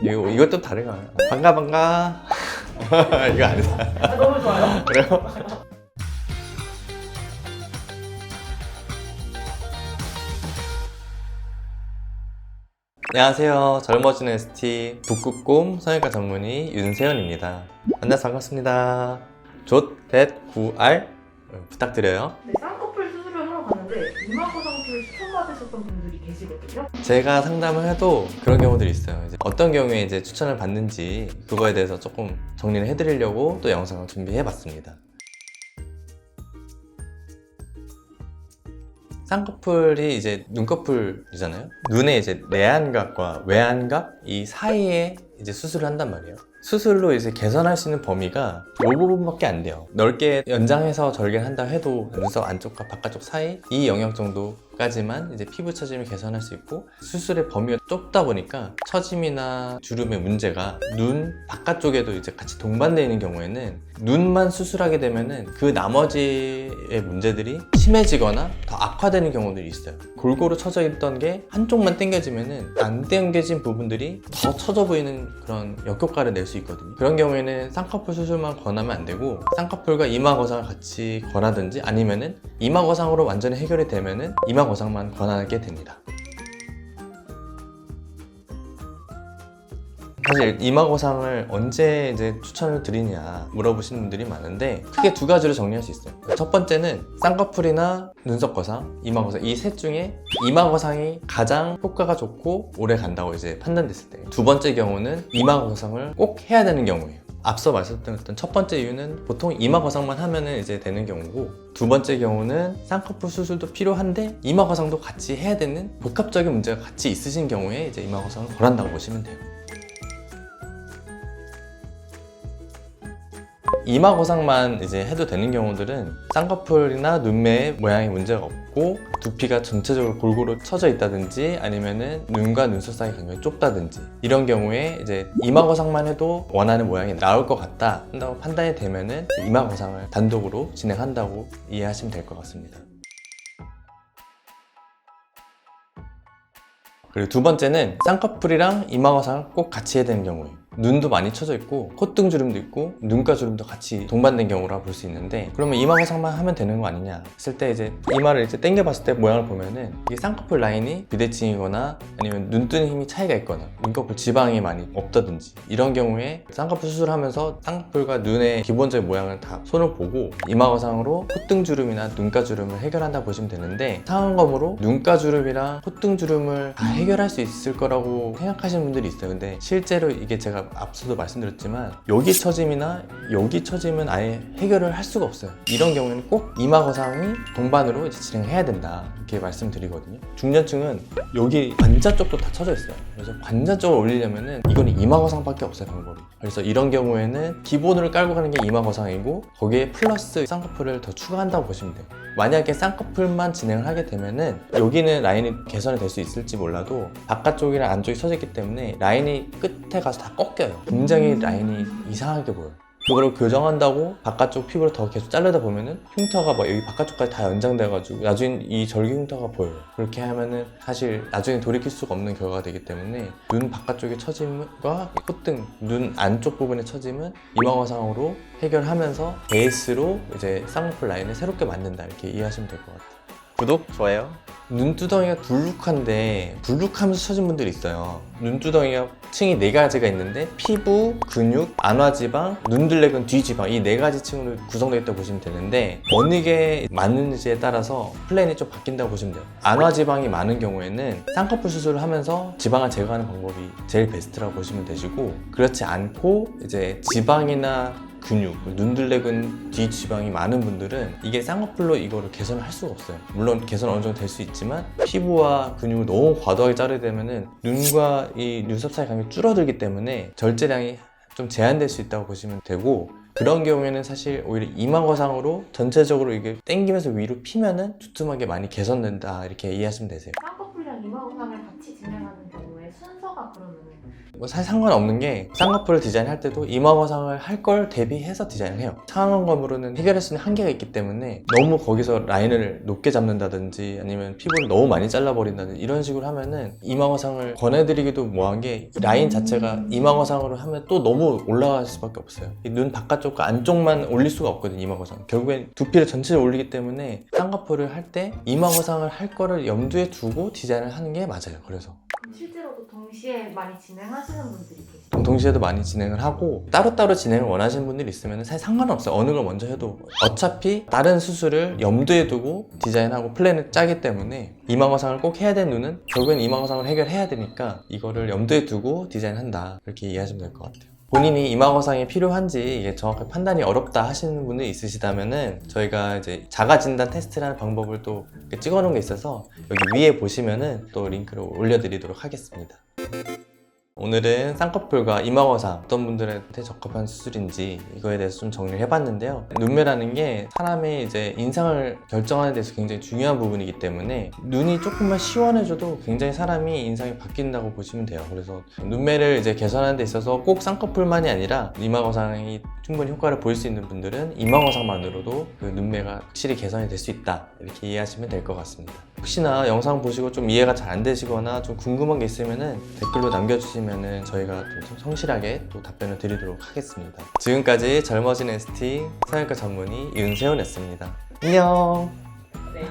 이거 이것도 다르가. 반가 반가. 이거 아니다. 아, 너무 좋아요. 그래요? 안녕하세요. 젊어지는 ST 북극곰 성형외과 전문의 윤세현입니다. 만나서 반갑습니다. 조.9R 부탁드려요. 네, 쌍꺼풀 수술을 상수를 추천받으셨던 분들이 계시거든요. 제가 상담을 해도 그런 경우들이 있어요. 이제 어떤 경우에 이제 추천을 받는지 그거에 대해서 조금 정리를 해드리려고 또 영상을 준비해봤습니다. 쌍꺼풀이 이제 눈꺼풀이잖아요. 눈에 이제 내안각과 외안각 이 사이에 이제 수술을 한단 말이에요. 수술로 이제 개선할 수 있는 범위가 이 부분밖에 안 돼요. 넓게 연장해서 절개를 한다 해도 눈썹 안쪽과 바깥쪽 사이 이 영역 정도 까지만 이제 피부 처짐을 개선할 수 있고 수술의 범위가 좁다 보니까 처짐이나 주름의 문제가 눈 바깥쪽에도 이제 같이 동반되어 있는 경우에는 눈만 수술하게 되면은 그 나머지의 문제들이 심해지거나 더 악화되는 경우들이 있어요. 골고루 처져 있던 게 한쪽만 당겨지면은 안 당겨진 부분들이 더 처져 보이는 그런 역효과를 낼 수 있거든요. 그런 경우에는 쌍꺼풀 수술만 권하면 안 되고 쌍꺼풀과 이마 거상을 같이 권하든지 아니면은 이마 거상으로 완전히 해결이 되면은 이마 거상만 권하게 됩니다. 사실 이마거상을 언제 이제 추천을 드리냐 물어보시는 분들이 많은데 크게 두 가지로 정리할 수 있어요. 첫 번째는 쌍꺼풀이나 눈썹 거상, 이마거상 이 셋 중에 이마거상이 가장 효과가 좋고 오래 간다고 이제 판단됐을 때. 두 번째 경우는 이마거상을 꼭 해야 되는 경우예요. 앞서 말씀드렸던 첫 번째 이유는 보통 이마 거상만 하면은 이제 되는 경우고 두 번째 경우는 쌍꺼풀 수술도 필요한데 이마 거상도 같이 해야 되는 복합적인 문제가 같이 있으신 경우에 이제 이마 거상을 권한다고 보시면 돼요. 이마 거상만 이제 해도 되는 경우들은 쌍꺼풀이나 눈매의 모양에 문제가 없고 두피가 전체적으로 골고루 처져 있다든지 아니면은 눈과 눈썹 사이 간격이 좁다든지 이런 경우에 이제 이마 거상만 해도 원하는 모양이 나올 것 같다 한다고 판단이 되면은 이마 거상을 단독으로 진행한다고 이해하시면 될 것 같습니다. 그리고 두 번째는 쌍꺼풀이랑 이마 거상을 꼭 같이 해야 되는 경우예요. 눈도 많이 처져 있고 콧등 주름도 있고 눈가 주름도 같이 동반된 경우라 볼 수 있는데 그러면 이마거상만 하면 되는 거 아니냐 했을 때 이제 이마를 이제 당겨 봤을 때 모양을 보면은 이게 쌍꺼풀 라인이 비대칭이거나 아니면 눈 뜨는 힘이 차이가 있거나 눈꺼풀 지방이 많이 없다든지 이런 경우에 쌍꺼풀 수술하면서 쌍꺼풀과 눈의 기본적인 모양을 다 손을 보고 이마거상으로 콧등 주름이나 눈가 주름을 해결한다 보시면 되는데 상한검으로 눈가 주름이랑 콧등 주름을 다 해결할 수 있을 거라고 생각하시는 분들이 있어요. 근데 실제로 이게 제가 앞서도 말씀드렸지만 여기 처짐이나 여기 처짐은 아예 해결을 할 수가 없어요. 이런 경우에는 꼭 이마 거상이 동반으로 진행해야 된다 이렇게 말씀드리거든요. 중년층은 여기 관자 쪽도 다 처져 있어요. 그래서 관자 쪽을 올리려면은 이거는 이마 거상밖에 없어요 방법이. 그래서 이런 경우에는 기본으로 깔고 가는 게 이마 거상이고 거기에 플러스 쌍꺼풀을 더 추가한다고 보시면 돼요. 만약에 쌍꺼풀만 진행을 하게 되면은 여기는 라인이 개선이 될 수 있을지 몰라도 바깥쪽이랑 안쪽이 처졌기 때문에 라인이 끝에 가서 다 꺾여요. 굉장히 라인이 이상하게 보여요. 그거를 교정한다고 바깥쪽 피부를 더 계속 자르다 보면은 흉터가 막 여기 바깥쪽까지 다 연장돼가지고 나중에 이 절개 흉터가 보여요. 그렇게 하면은 사실 나중에 돌이킬 수가 없는 결과가 되기 때문에 눈 바깥쪽의 처짐과 콧등, 눈 안쪽 부분의 처짐은 이마거상으로 해결하면서 베이스로 이제 쌍꺼풀 라인을 새롭게 만든다 이렇게 이해하시면 될 것 같아요. 구독, 좋아요. 눈두덩이가 불룩한데 불룩하면서 처진 분들이 있어요. 눈두덩이가 층이 네 가지가 있는데 피부, 근육, 안화지방, 눈들레근 뒤지방 이 네 가지 층으로 구성되어 있다고 보시면 되는데 어느 게 맞는지에 따라서 플랜이 좀 바뀐다고 보시면 돼요. 안화지방이 많은 경우에는 쌍꺼풀 수술을 하면서 지방을 제거하는 방법이 제일 베스트라고 보시면 되시고 그렇지 않고 이제 지방이나 근육, 눈들레근 뒤 지방이 많은 분들은 이게 쌍꺼풀로 이거를 개선을 할 수가 없어요. 물론 개선 어느 정도 될 수 있지만 피부와 근육을 너무 과도하게 자르게 되면은 눈과 이 눈썹 사이 간격이 줄어들기 때문에 절제량이 좀 제한될 수 있다고 보시면 되고 그런 경우에는 사실 오히려 이마거상으로 전체적으로 이게 당기면서 위로 피면은 두툼하게 많이 개선된다 이렇게 이해하시면 되세요. 쌍꺼풀이랑 이마고상을 같이 진행하 는 경우에 순서가 그러면 뭐 사실 상관없는 게 쌍꺼풀을 디자인할 때도 이마거상을 할 걸 대비해서 디자인을 해요. 상안검으로는 해결할 수 있는 한계가 있기 때문에 너무 거기서 라인을 높게 잡는다든지 아니면 피부를 너무 많이 잘라버린다든지 이런 식으로 하면은 이마거상을 권해드리기도 뭐한 게 라인 자체가 이마거상으로 하면 또 너무 올라갈 수밖에 없어요. 이눈 바깥쪽과 안쪽만 올릴 수가 없거든요, 이마거상. 결국엔 두피를 전체를 올리기 때문에 쌍꺼풀을 할 때 이마거상을 할 거를 염두에 두고 디자인을 하는 게 맞아요. 그래서. 동시에 많이 진행하시는 분들이 계세요. 동시에도 많이 진행을 하고 따로따로 진행을 원하시는 분들이 있으면 사실 상관없어요 어느 걸 먼저 해도 어차피 다른 수술을 염두에 두고 디자인하고 플랜을 짜기 때문에 이마거상을 꼭 해야 되는 눈은 결국엔 이마거상을 해결해야 되니까 이거를 염두에 두고 디자인한다 그렇게 이해하시면 될 것 같아요 본인이 이마거상이 필요한지 이게 정확하게 판단이 어렵다 하시는 분들이 있으시다면은 저희가 이제 자가 진단 테스트라는 방법을 또 이렇게 찍어 놓은 게 있어서 여기 위에 보시면은 또 링크를 올려드리도록 하겠습니다. 오늘은 쌍꺼풀과 이마거상 어떤 분들한테 적합한 수술인지 이거에 대해서 좀 정리를 해봤는데요. 눈매라는 게 사람의 이제 인상을 결정하는 데서 굉장히 중요한 부분이기 때문에 눈이 조금만 시원해져도 굉장히 사람이 인상이 바뀐다고 보시면 돼요. 그래서 눈매를 이제 개선하는 데 있어서 꼭 쌍꺼풀만이 아니라 이마거상이 충분히 효과를 보일 수 있는 분들은 이마거상만으로도 그 눈매가 확실히 개선이 될 수 있다 이렇게 이해하시면 될 것 같습니다. 혹시나 영상 보시고 좀 이해가 잘 안 되시거나 좀 궁금한 게 있으면은 댓글로 남겨주시면은 저희가 좀 성실하게 또 답변을 드리도록 하겠습니다. 지금까지 젊어진 ST 성형외과 전문의 윤세훈이었습니다. 안녕. 네,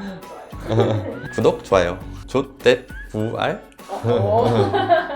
좋아요. 구독, 좋아요. 조댓 부알. 어.